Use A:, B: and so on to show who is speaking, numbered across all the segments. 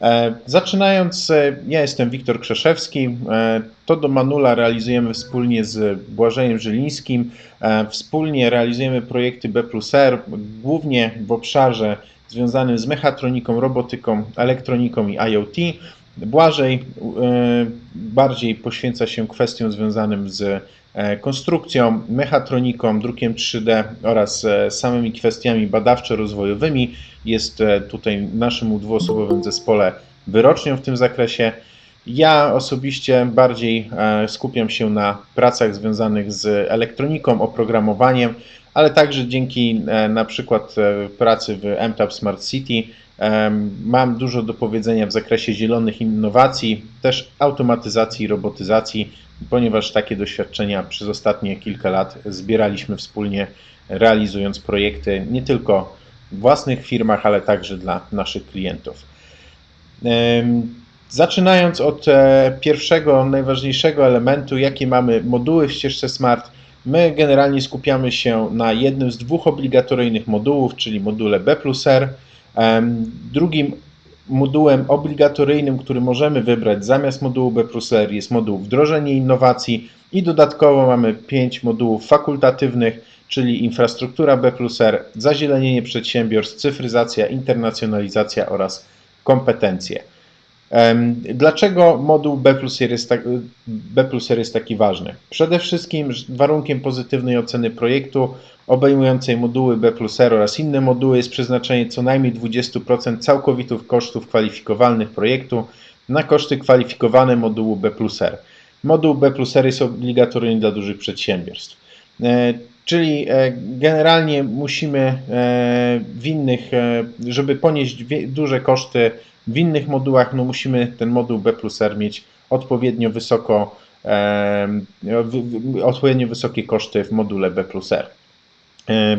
A: E, Zaczynając, e, ja jestem Wiktor Krzeszewski. E, To do Manula realizujemy wspólnie z Błażejem Żylińskim. Wspólnie realizujemy projekty B plus R, głównie w obszarze związanym z mechatroniką, robotyką, elektroniką i IoT. Błażej bardziej poświęca się kwestiom związanym z konstrukcją, mechatroniką, drukiem 3D oraz e, samymi kwestiami badawczo-rozwojowymi. Jest e, tutaj w naszym dwuosobowym zespole wyrocznią w tym zakresie. Ja osobiście bardziej e, skupiam się na pracach związanych z elektroniką, oprogramowaniem, ale także dzięki e, na przykład e, pracy w MTAP Smart City mam dużo do powiedzenia w zakresie zielonych innowacji, też automatyzacji robotyzacji, ponieważ takie doświadczenia przez ostatnie kilka lat zbieraliśmy wspólnie, realizując projekty nie tylko w własnych firmach, ale także dla naszych klientów. Zaczynając od e, pierwszego, najważniejszego elementu, jakie mamy moduły w ścieżce Smart, my generalnie skupiamy się na jednym z dwóch obligatoryjnych modułów, czyli module B plus R. Drugim modułem obligatoryjnym, który możemy wybrać zamiast modułu B jest moduł wdrożenie innowacji i dodatkowo mamy pięć modułów fakultatywnych, czyli infrastruktura B zazielenienie przedsiębiorstw, cyfryzacja, internacjonalizacja oraz kompetencje. Dlaczego moduł B plus, jest tak, B plus R jest taki ważny? Przede wszystkim warunkiem pozytywnej oceny projektu obejmującej moduły B plus R oraz inne moduły jest przeznaczenie co najmniej 20% całkowitych kosztów kwalifikowalnych projektu na koszty kwalifikowane modułu B plus R. Moduł B plus R jest obligatoryjny dla dużych przedsiębiorstw. E, Czyli e, generalnie musimy e, w innych, e, żeby ponieść duże koszty w innych modułach, no musimy ten moduł B plus R mieć odpowiednio wysoko, em, w- odpowiednio wysokie koszty w module B plus R. E,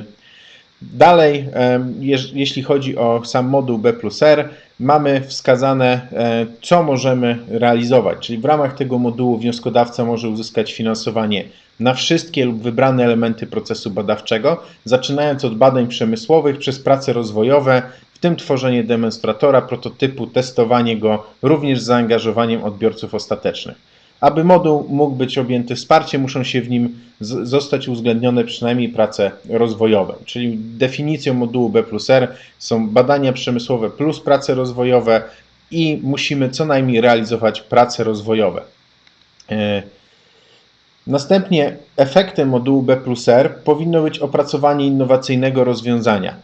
A: Dalej, jeśli chodzi o sam moduł B plus R, mamy wskazane, e, co możemy realizować, czyli w ramach tego modułu wnioskodawca może uzyskać finansowanie na wszystkie lub wybrane elementy procesu badawczego, zaczynając od badań przemysłowych przez prace rozwojowe, w tym tworzenie demonstratora, prototypu, testowanie go, również z zaangażowaniem odbiorców ostatecznych. Aby moduł mógł być objęty wsparciem, muszą się w nim zostać uwzględnione przynajmniej prace rozwojowe. Czyli definicją modułu B plus R są badania przemysłowe plus prace rozwojowe i musimy co najmniej realizować prace rozwojowe. E, Następnie efektem modułu B plus R powinno być opracowanie innowacyjnego rozwiązania.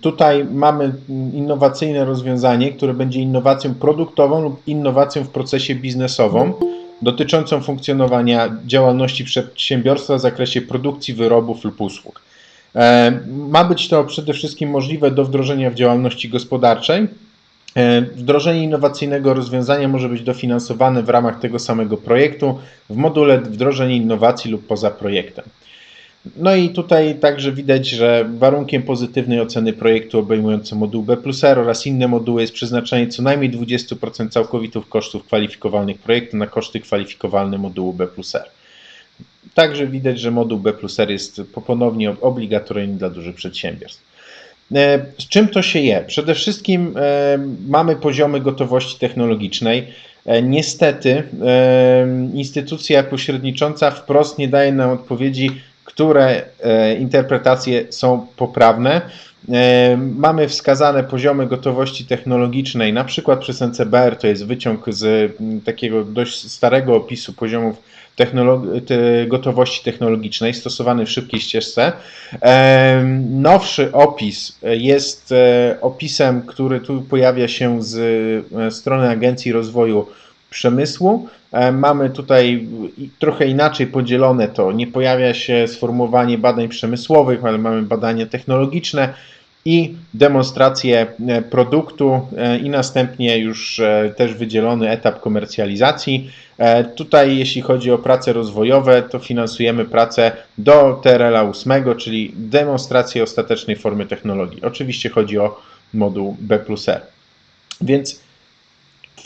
A: Tutaj mamy innowacyjne rozwiązanie, które będzie innowacją produktową lub innowacją w procesie biznesową dotyczącą funkcjonowania działalności przedsiębiorstwa w zakresie produkcji wyrobów lub usług. Ma być to przede wszystkim możliwe do wdrożenia w działalności gospodarczej. Wdrożenie innowacyjnego rozwiązania może być dofinansowane w ramach tego samego projektu w module wdrożenie innowacji lub poza projektem. No i tutaj także widać, że warunkiem pozytywnej oceny projektu obejmujący moduł B plus R oraz inne moduły jest przeznaczenie co najmniej 20% całkowitych kosztów kwalifikowalnych projektu na koszty kwalifikowalne modułu B plus R. Także widać, że moduł B plus R jest ponownie obligatoryjny dla dużych przedsiębiorstw. E, Z czym to się je? Przede wszystkim e, mamy poziomy gotowości technologicznej. E, Niestety instytucja pośrednicząca wprost nie daje nam odpowiedzi, które e, interpretacje są poprawne. E, Mamy wskazane poziomy gotowości technologicznej, na przykład przez NCBR, to jest wyciąg z takiego dość starego opisu poziomów gotowości technologicznej stosowany w szybkiej ścieżce. Em, Nowszy opis jest e, opisem, który tu pojawia się z e, strony Agencji Rozwoju Przemysłu. E, Mamy tutaj trochę inaczej podzielone to. Nie pojawia się sformułowanie badań przemysłowych, ale mamy badania technologiczne i demonstrację e, produktu e, i następnie już też wydzielony etap komercjalizacji. Tutaj jeśli chodzi o prace rozwojowe, to finansujemy pracę do TRL 8, czyli demonstrację ostatecznej formy technologii. Oczywiście chodzi o moduł B plus R. Więc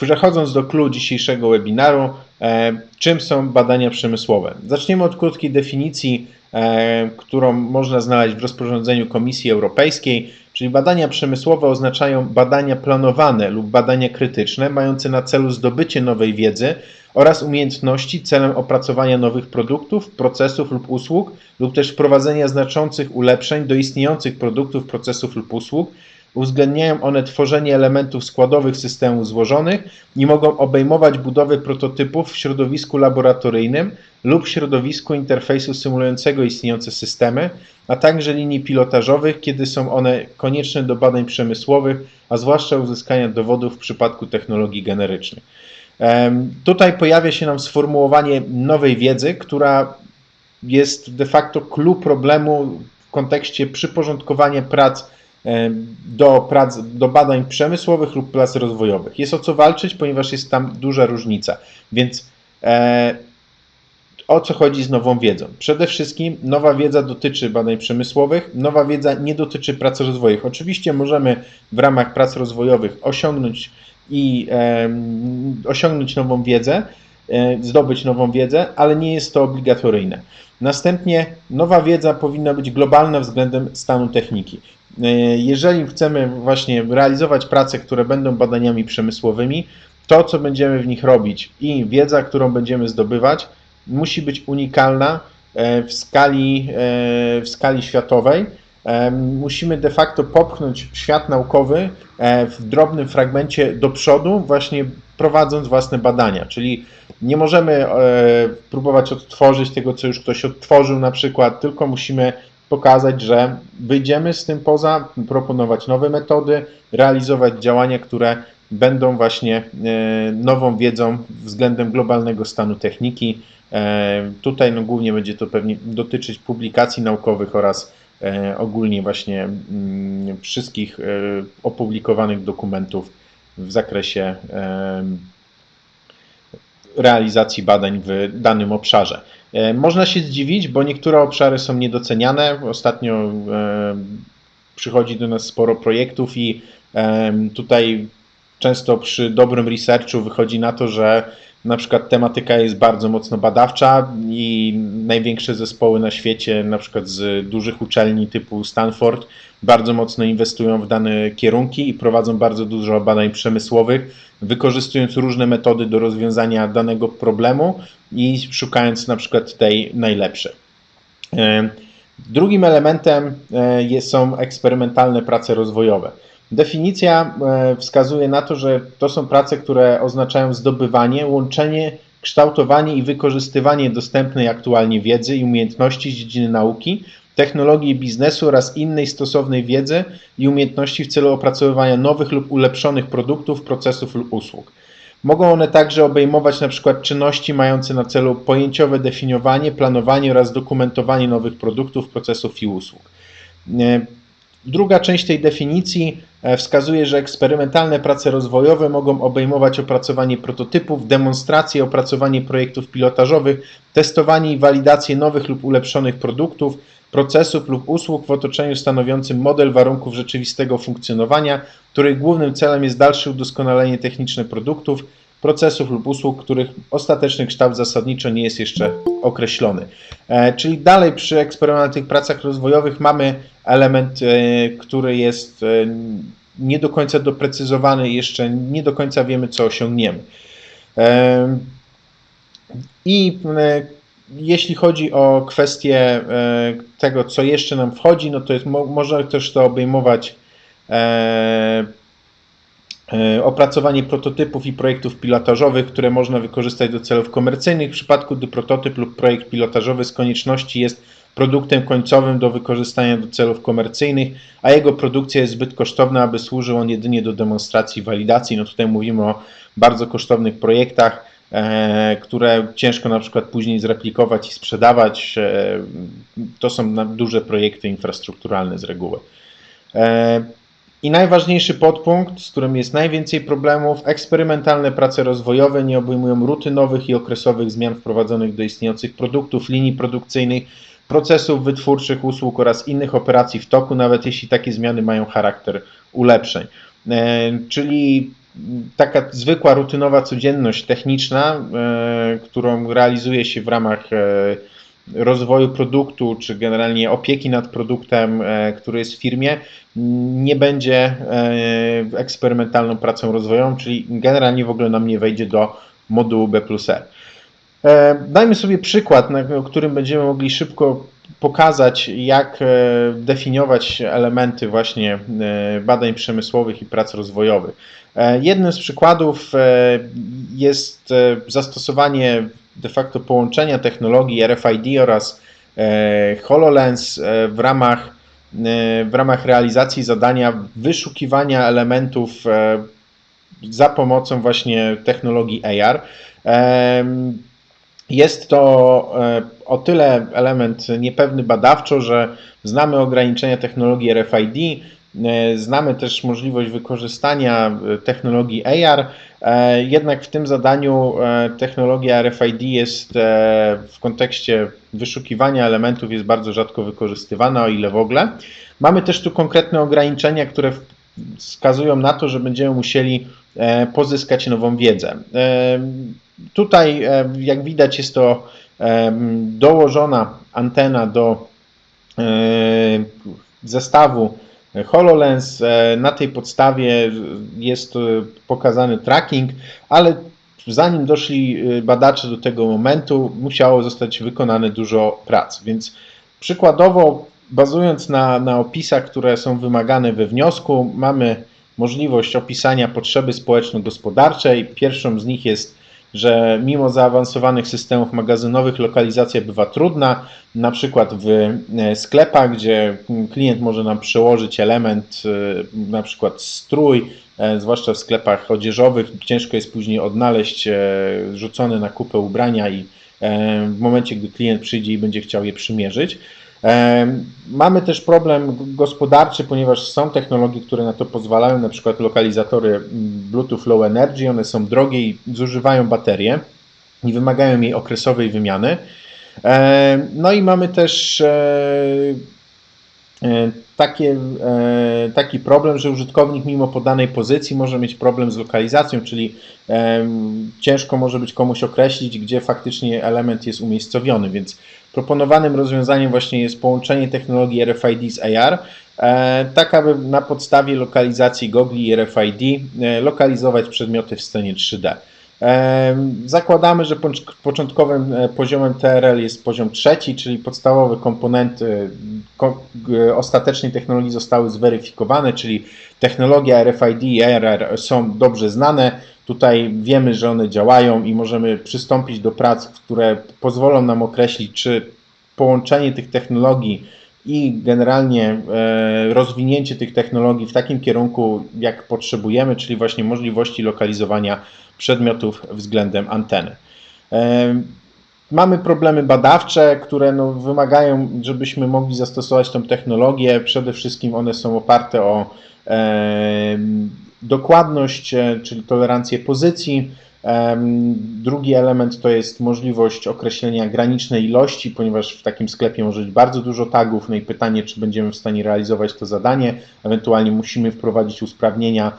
A: przechodząc do clue dzisiejszego webinaru, e, czym są badania przemysłowe? Zaczniemy od krótkiej definicji, e, którą można znaleźć w rozporządzeniu Komisji Europejskiej, Czyli badania przemysłowe oznaczają badania planowane lub badania krytyczne, mające na celu zdobycie nowej wiedzy oraz umiejętności celem opracowania nowych produktów, procesów lub usług, lub też wprowadzenia znaczących ulepszeń do istniejących produktów, procesów lub usług. Uwzględniają one tworzenie elementów składowych systemów złożonych i mogą obejmować budowę prototypów w środowisku laboratoryjnym lub w środowisku interfejsu symulującego istniejące systemy, a także linii pilotażowych, kiedy są one konieczne do badań przemysłowych, a zwłaszcza uzyskania dowodów w przypadku technologii generycznych. Tutaj pojawia się nam sformułowanie nowej wiedzy, która jest de facto clue problemu w kontekście przyporządkowania prac do, prac, do badań przemysłowych lub prac rozwojowych. Jest o co walczyć, ponieważ jest tam duża różnica. Więc e, o co chodzi z nową wiedzą? Przede wszystkim nowa wiedza dotyczy badań przemysłowych, nowa wiedza nie dotyczy prac rozwojowych. Oczywiście możemy w ramach prac rozwojowych osiągnąć i em, osiągnąć nową wiedzę, e, zdobyć nową wiedzę, ale nie jest to obligatoryjne. Następnie nowa wiedza powinna być globalna względem stanu techniki. E, Jeżeli chcemy właśnie realizować prace, które będą badaniami przemysłowymi, to co będziemy w nich robić i wiedza, którą będziemy zdobywać, musi być unikalna e, w skali, e, w skali światowej. Musimy de facto popchnąć świat naukowy w drobnym fragmencie do przodu, właśnie prowadząc własne badania. Czyli nie możemy próbować odtworzyć tego, co już ktoś odtworzył, na przykład, tylko musimy pokazać, że wyjdziemy z tym poza, proponować nowe metody, realizować działania, które będą właśnie e, nową wiedzą względem globalnego stanu techniki. E, Tutaj no, głównie będzie to pewnie dotyczyć publikacji naukowych oraz e, ogólnie właśnie mm, wszystkich opublikowanych dokumentów w zakresie realizacji badań w danym obszarze. E, Można się zdziwić, bo niektóre obszary są niedoceniane. Ostatnio e, przychodzi do nas sporo projektów i em, tutaj często przy dobrym researchu wychodzi na to, że na przykład tematyka jest bardzo mocno badawcza i największe zespoły na świecie, na przykład z dużych uczelni typu Stanford, bardzo mocno inwestują w dane kierunki i prowadzą bardzo dużo badań przemysłowych, wykorzystując różne metody do rozwiązania danego problemu i szukając na przykład tej najlepszej. E, Drugim elementem e, są eksperymentalne prace rozwojowe. Definicja e, wskazuje na to, że to są prace, które oznaczają zdobywanie, łączenie, kształtowanie i wykorzystywanie dostępnej aktualnie wiedzy i umiejętności z dziedziny nauki, technologii i biznesu oraz innej stosownej wiedzy i umiejętności w celu opracowywania nowych lub ulepszonych produktów, procesów lub usług. Mogą one także obejmować przykład czynności mające na celu pojęciowe definiowanie, planowanie oraz dokumentowanie nowych produktów, procesów i usług. Druga część tej definicji e, wskazuje, że eksperymentalne prace rozwojowe mogą obejmować opracowanie prototypów, demonstrację, opracowanie projektów pilotażowych, testowanie i walidację nowych lub ulepszonych produktów, procesów lub usług w otoczeniu stanowiącym model warunków rzeczywistego funkcjonowania, których głównym celem jest dalsze udoskonalenie techniczne produktów, procesów lub usług, których ostateczny kształt zasadniczo nie jest jeszcze określony. E, Czyli dalej przy eksperymentalnych pracach rozwojowych mamy element, e, który jest e, nie do końca doprecyzowany, jeszcze nie do końca wiemy, co osiągniemy. I jeśli chodzi o kwestię tego, co jeszcze nam wchodzi, no to jest, mo, może też to obejmować opracowanie prototypów i projektów pilotażowych, które można wykorzystać do celów komercyjnych, w przypadku gdy prototyp lub projekt pilotażowy z konieczności jest produktem końcowym do wykorzystania do celów komercyjnych, a jego produkcja jest zbyt kosztowna, aby służył on jedynie do demonstracji i walidacji. No tutaj mówimy o bardzo kosztownych projektach, e, które ciężko na przykład później zreplikować i sprzedawać. E, to są duże projekty infrastrukturalne z reguły. I najważniejszy podpunkt, z którym jest najwięcej problemów, eksperymentalne prace rozwojowe nie obejmują rutynowych i okresowych zmian wprowadzonych do istniejących produktów, linii produkcyjnych, procesów wytwórczych, usług oraz innych operacji w toku, nawet jeśli takie zmiany mają charakter ulepszeń. E, Czyli taka zwykła, rutynowa codzienność techniczna, e, którą realizuje się w ramach e, rozwoju produktu, czy generalnie opieki nad produktem, e, który jest w firmie, nie będzie e, eksperymentalną pracą rozwojową, czyli generalnie w ogóle nam nie wejdzie do modułu B. E, Dajmy sobie przykład, na którym będziemy mogli szybko pokazać, jak definiować elementy właśnie badań przemysłowych i prac rozwojowych. Jednym z przykładów jest zastosowanie de facto połączenia technologii RFID oraz e, HoloLens e, w ramach, e, w ramach realizacji zadania wyszukiwania elementów za pomocą właśnie technologii AR. Jest to o tyle element niepewny badawczo, że znamy ograniczenia technologii RFID, znamy też możliwość wykorzystania e, technologii AR, e, jednak w tym zadaniu e, technologia RFID jest e, w kontekście wyszukiwania elementów jest bardzo rzadko wykorzystywana, o ile w ogóle. Mamy też tu konkretne ograniczenia, które wskazują na to, że będziemy musieli e, pozyskać nową wiedzę. E, Tutaj, e, jak widać, jest to dołożona antena do e, zestawu HoloLens. E, Na tej podstawie jest e, pokazany tracking, ale zanim doszli e, badacze do tego momentu, musiało zostać wykonane dużo prac. Więc przykładowo, bazując na, na opisach, które są wymagane we wniosku, mamy możliwość opisania potrzeby społeczno-gospodarczej. Pierwszą z nich jest że mimo zaawansowanych systemów magazynowych lokalizacja bywa trudna, na przykład w e, sklepach, gdzie klient może nam przełożyć element, e, na przykład strój, e, zwłaszcza w sklepach odzieżowych, ciężko jest później odnaleźć rzucone na kupę ubrania i w momencie, gdy klient przyjdzie i będzie chciał je przymierzyć. Mamy też problem gospodarczy, ponieważ są technologie, które na to pozwalają, na przykład lokalizatory mm, Bluetooth Low Energy, one są drogie i zużywają baterie i wymagają jej okresowej wymiany. No i mamy też e, takie, e, taki problem, że użytkownik mimo podanej pozycji może mieć problem z lokalizacją, czyli ciężko może być komuś określić, gdzie faktycznie element jest umiejscowiony, więc proponowanym rozwiązaniem właśnie jest połączenie technologii RFID z AR, e, tak aby na podstawie lokalizacji gogli i RFID e, lokalizować przedmioty w scenie 3D. Zakładamy, że początkowym e, poziomem TRL jest poziom trzeci, czyli podstawowe komponenty ostatecznej technologii zostały zweryfikowane, czyli technologia RFID i AR są dobrze znane. Tutaj wiemy, że one działają i możemy przystąpić do prac, które pozwolą nam określić, czy połączenie tych technologii i generalnie e, rozwinięcie tych technologii w takim kierunku, jak potrzebujemy, czyli właśnie możliwości lokalizowania przedmiotów względem anteny. Mamy problemy badawcze, które no, wymagają, żebyśmy mogli zastosować tą technologię. Przede wszystkim one są oparte o dokładność, e, czyli tolerancję pozycji. Drugi element to jest możliwość określenia granicznej ilości, ponieważ w takim sklepie może być bardzo dużo tagów. No i pytanie, czy będziemy w stanie realizować to zadanie. Ewentualnie musimy wprowadzić usprawnienia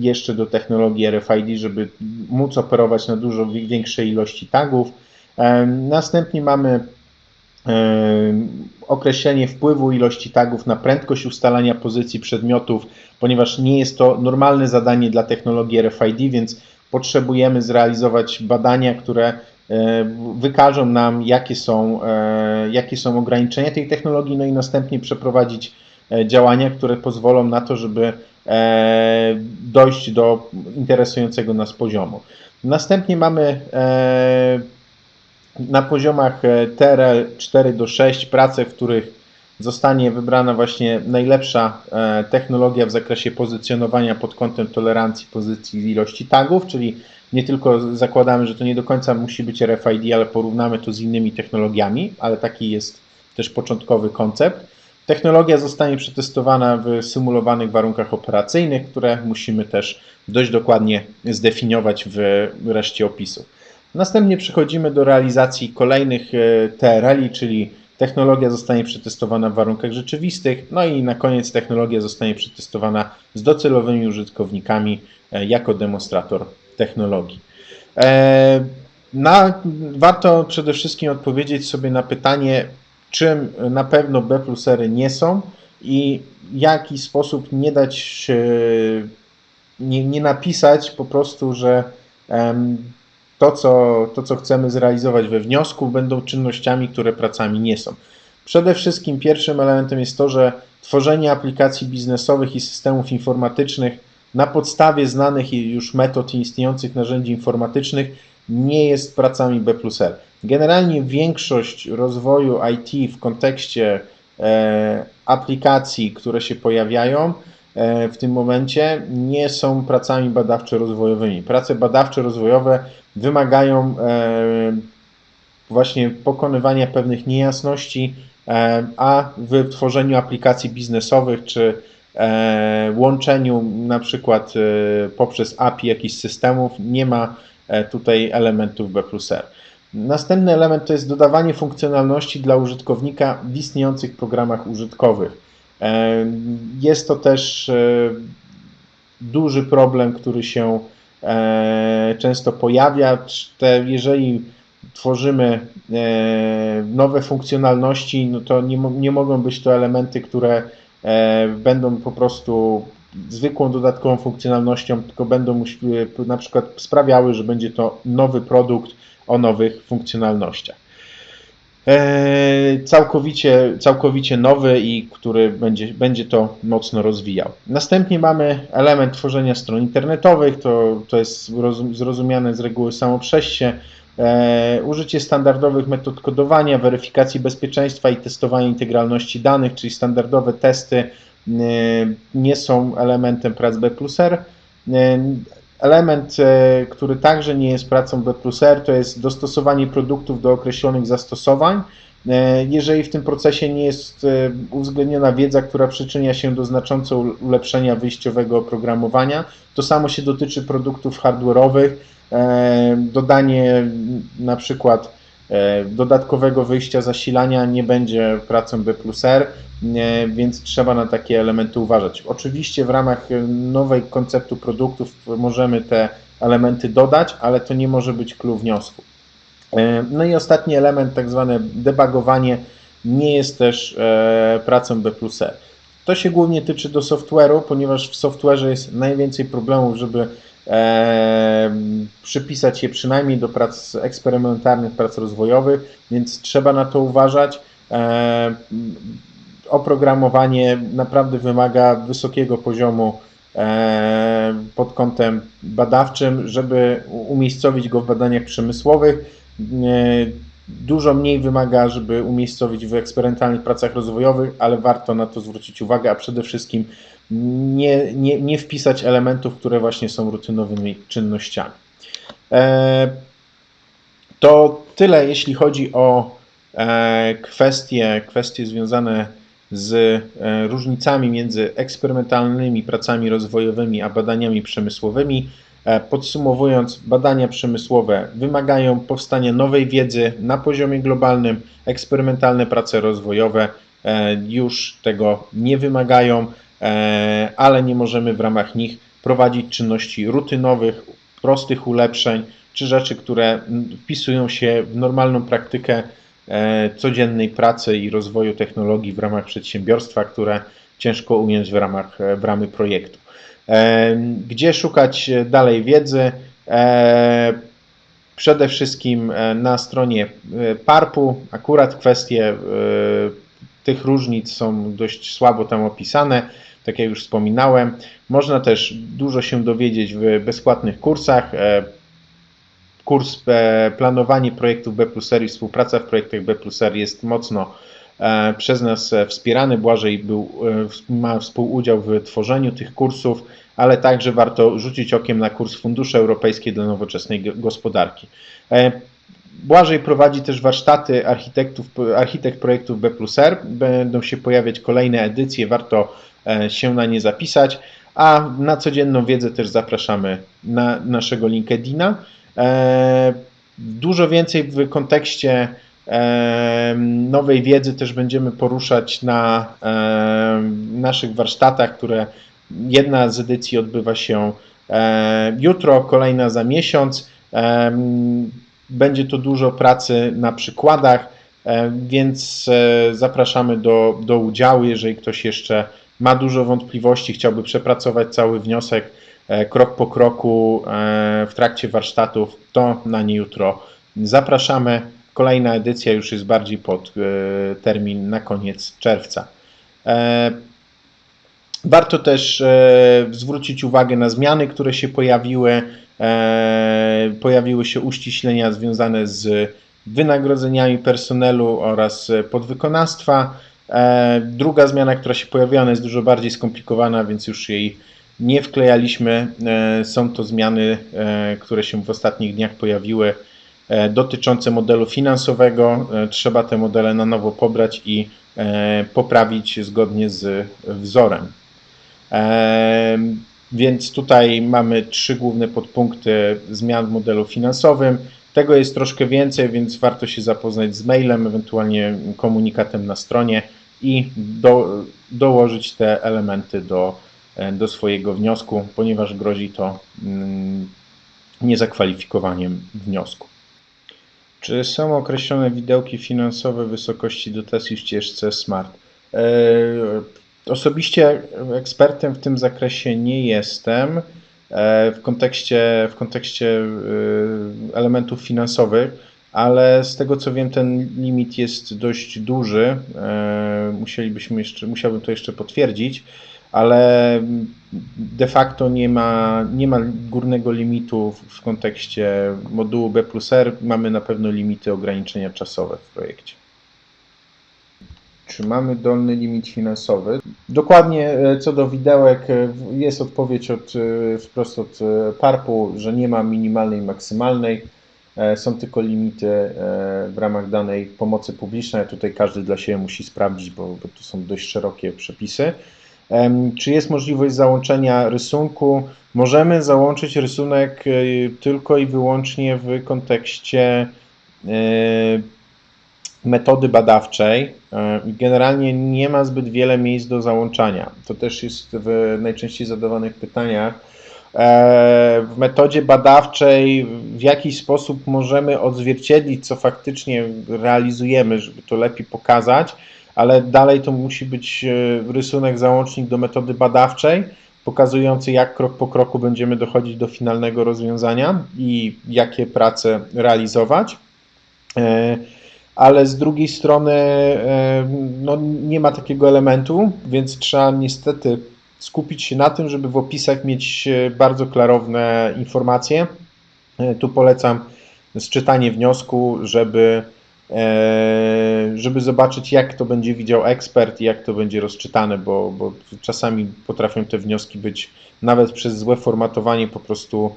A: jeszcze do technologii RFID, żeby móc operować na dużo wi- większej ilości tagów. Em, Następnie mamy em, określenie wpływu ilości tagów na prędkość ustalania pozycji przedmiotów, ponieważ nie jest to normalne zadanie dla technologii RFID, więc potrzebujemy zrealizować badania, które e, wykażą nam, jakie są, e, jakie są ograniczenia tej technologii, no i następnie przeprowadzić e, działania, które pozwolą na to, żeby e, dojść do interesującego nas poziomu. Następnie mamy e, na poziomach e, TRL 4 do 6 prace, w których zostanie wybrana właśnie najlepsza e, technologia w zakresie pozycjonowania pod kątem tolerancji pozycji i ilości tagów, czyli nie tylko zakładamy, że to nie do końca musi być RFID, ale porównamy to z innymi technologiami, ale taki jest też początkowy koncept. Technologia zostanie przetestowana w symulowanych warunkach operacyjnych, które musimy też dość dokładnie zdefiniować w reszcie opisu. Następnie przechodzimy do realizacji kolejnych e, TRL-i, czyli technologia zostanie przetestowana w warunkach rzeczywistych, no i na koniec technologia zostanie przetestowana z docelowymi użytkownikami e, jako demonstrator technologii. E, Na, warto przede wszystkim odpowiedzieć sobie na pytanie, czym na pewno B plusery nie są i w jaki sposób nie dać, nie, nie napisać po prostu, że to co, to, co chcemy zrealizować we wniosku, będą czynnościami, które pracami nie są. Przede wszystkim pierwszym elementem jest to, że tworzenie aplikacji biznesowych i systemów informatycznych na podstawie znanych już metod i istniejących narzędzi informatycznych nie jest pracami B plus. Generalnie większość rozwoju IT w kontekście e, aplikacji, które się pojawiają e, w tym momencie, nie są pracami badawczo-rozwojowymi. Prace badawczo-rozwojowe wymagają e, właśnie pokonywania pewnych niejasności, a w tworzeniu aplikacji biznesowych czy łączeniu na przykład poprzez API jakichś systemów nie ma tutaj elementów B plus R. Następny element to jest dodawanie funkcjonalności dla użytkownika w istniejących programach użytkowych. Jest to też duży problem, który się często pojawia. Jeżeli tworzymy e, nowe funkcjonalności, no to nie, nie mogą być to elementy, które e, będą po prostu zwykłą dodatkową funkcjonalnością, tylko będą na przykład sprawiały, że będzie to nowy produkt o nowych funkcjonalnościach. E, całkowicie, całkowicie nowy i który będzie, będzie to mocno rozwijał. Następnie mamy element tworzenia stron internetowych, to, to jest zrozumiane z reguły samo przez się. E, użycie standardowych metod kodowania, weryfikacji bezpieczeństwa i testowania integralności danych, czyli standardowe testy e, nie są elementem prac B plus R. E, element, który także nie jest pracą B plus R, to jest dostosowanie produktów do określonych zastosowań. Jeżeli w tym procesie nie jest uwzględniona wiedza, która przyczynia się do znaczącego ulepszenia wyjściowego oprogramowania, to samo się dotyczy produktów hardware'owych E, dodanie na przykład e, dodatkowego wyjścia zasilania nie będzie pracą B plus R, więc trzeba na takie elementy uważać. Oczywiście w ramach nowej konceptu produktów możemy te elementy dodać, ale to nie może być klucz wniosku. E, no i ostatni element, tak zwane debugowanie, nie jest też pracą B plus R. To się głównie tyczy do software'u, ponieważ w software'ze jest najwięcej problemów, żeby e, przypisać je przynajmniej do prac eksperymentalnych, prac rozwojowych, więc trzeba na to uważać. E, oprogramowanie naprawdę wymaga wysokiego poziomu e, pod kątem badawczym, żeby umiejscowić go w badaniach przemysłowych. Dużo mniej wymaga, żeby umiejscowić w eksperymentalnych pracach rozwojowych, ale warto na to zwrócić uwagę, a przede wszystkim nie, nie, nie wpisać elementów, które właśnie są rutynowymi czynnościami. E, to tyle, jeśli chodzi o e, kwestie, kwestie związane z e, różnicami między eksperymentalnymi pracami rozwojowymi a badaniami przemysłowymi. Podsumowując, badania przemysłowe wymagają powstania nowej wiedzy na poziomie globalnym, eksperymentalne prace rozwojowe już tego nie wymagają. E, ale nie możemy w ramach nich prowadzić czynności rutynowych, prostych ulepszeń czy rzeczy, które wpisują się w normalną praktykę e, codziennej pracy i rozwoju technologii w ramach przedsiębiorstwa, które ciężko ująć w ramach w ramy projektu. E, gdzie szukać dalej wiedzy? Przede wszystkim na stronie PARP-u. Akurat kwestie tych różnic są dość słabo tam opisane tak jak już wspominałem. Można też dużo się dowiedzieć w bezpłatnych kursach. E, kurs e, planowanie projektów B plus R i współpraca w projektach B plus R jest mocno e, przez nas wspierany. Błażej był, ma współudział w tworzeniu tych kursów, ale także warto rzucić okiem na kurs Fundusze Europejskie dla Nowoczesnej Gospodarki. Błażej prowadzi też warsztaty architektów, architekt projektów B plus R. Będą się pojawiać kolejne edycje, warto E, się na nie zapisać. A na codzienną wiedzę też zapraszamy na naszego LinkedIna. E, dużo więcej w kontekście e, nowej wiedzy też będziemy poruszać na naszych warsztatach, które jedna z edycji odbywa się jutro, kolejna za miesiąc. Będzie to dużo pracy na przykładach, e, więc e, zapraszamy do, do udziału. Jeżeli ktoś jeszcze ma dużo wątpliwości, chciałby przepracować cały wniosek e, krok po kroku w trakcie warsztatów, to na nie jutro zapraszamy. Kolejna edycja już jest bardziej pod termin na koniec czerwca. Warto też zwrócić uwagę na zmiany, które się pojawiły. Pojawiły się uściślenia związane z wynagrodzeniami personelu oraz podwykonawstwa. E, druga zmiana, która się pojawiła, jest dużo bardziej skomplikowana, więc już jej nie wklejaliśmy. E, są to zmiany, e, które się w ostatnich dniach pojawiły dotyczące modelu finansowego. Trzeba te modele na nowo pobrać i poprawić zgodnie z wzorem. Więc tutaj mamy trzy główne podpunkty zmian w modelu finansowym. Tego jest troszkę więcej, więc warto się zapoznać z mailem, ewentualnie komunikatem na stronie i do, dołożyć te elementy do, e, do swojego wniosku, ponieważ grozi to mm, niezakwalifikowaniem wniosku. Czy są określone widełki finansowe wysokości dotacji w ścieżce SMART? Osobiście ekspertem w tym zakresie nie jestem e, w kontekście, w kontekście e, elementów finansowych, ale z tego co wiem, ten limit jest dość duży. E, Musielibyśmy jeszcze, musiałbym to jeszcze potwierdzić, ale de facto nie ma, nie ma górnego limitu w kontekście modułu B plus R. Mamy na pewno limity ograniczenia czasowe w projekcie. Czy mamy dolny limit finansowy? Dokładnie e, co do widełek e, jest odpowiedź od, e, wprost od PARP-u, że nie ma minimalnej i maksymalnej. Są tylko limity w ramach danej pomocy publicznej. Tutaj każdy dla siebie musi sprawdzić, bo, bo to są dość szerokie przepisy. Czy jest możliwość załączenia rysunku? Możemy załączyć rysunek tylko i wyłącznie w kontekście metody badawczej. E, Generalnie nie ma zbyt wiele miejsc do załączania. To też jest w najczęściej zadawanych pytaniach. E, W metodzie badawczej w jakiś sposób możemy odzwierciedlić, co faktycznie realizujemy, żeby to lepiej pokazać, ale dalej to musi być e, rysunek, załącznik do metody badawczej, pokazujący jak krok po kroku będziemy dochodzić do finalnego rozwiązania i jakie prace realizować. Ale z drugiej strony no, nie ma takiego elementu, więc trzeba niestety skupić się na tym, żeby w opisach mieć e, bardzo klarowne informacje. E, Tu polecam zczytanie wniosku, żeby, e, żeby zobaczyć, jak to będzie widział ekspert i jak to będzie rozczytane, bo, bo czasami potrafią te wnioski być nawet przez złe formatowanie po prostu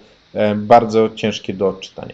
A: bardzo ciężkie do odczytania.